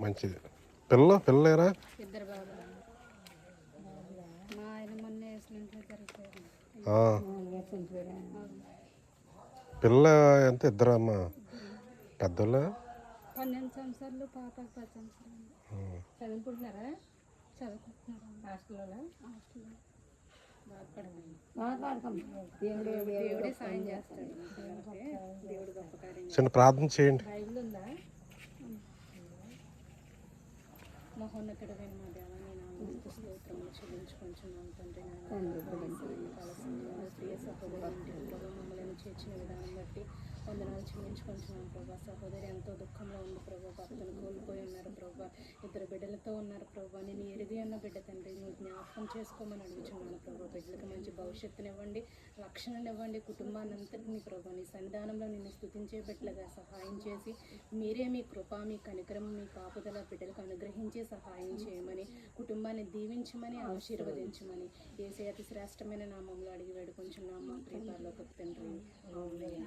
మంచిది పిల్లలు పిల్లలేరా ఇద్దరు బాబులు మా ఆయన మొన్న వేసినట్లు జరిగిపోయారు ఆ, మూడు వేలు చనిపోయారా? పిల్ల ఎంత ఇద్దరు అమ్మ పెద్దోళ్ళ పన్నెండు సంవత్సరాలు పాపకు పది సంవత్సరాలు చదువుకుంటున్నారా? చదువుకుంటున్నారు? హాస్టల్లో హాస్టల్లో. బాధపడకండి బాధపడకండి దేవుడు దేవుడే సాయం చేస్తాడు. పిల్లలకి దేవుడు గొప్ప కార్యం చిన్న ప్రార్థన చేయండి. మహోన్నతుడమైన స్తోత్రములు చెల్లించుకుంటున్నాం తండ్రి మమ్మల్ని చేర్చిన విధానం బట్టి వందనాలు చెల్లించుకుంటున్నాం ప్రభా సహోదరి ఎంతో దుఃఖంలో ఉంది ప్రభు భర్తను కోల్పోయి ఉన్నారు ప్రభా ఇద్దరు బిడ్డలతో ఉన్నారు ప్రభా నేను ఎరిగి అన్న బిడ్డ తండ్రి నువ్వు జ్ఞాపకం చేసుకోమని అడుగుతున్నాను ప్రభా బిడ్డలకు మంచి భవిష్యత్తునివ్వండి రక్షణనివ్వండి కుటుంబాన్ని అంతటిని ప్రభు నీ సన్నిధానంలో నిన్ను స్థుతించే బిడ్డలుగా సహాయం చేసి మీరే మీ కృప మీ కనికరం మీ కాపుదల బిడ్డలకు అనుగ్రహించి సహాయం చేయమని కుటుంబాన్ని దీవించమని ఆశీర్వదించమని ఏసే అతి శ్రేష్టమైన నామంలో అడిగి వేడుకొంచున్నాము ప్రియపరలోకి తండ్రి ఆమేన్.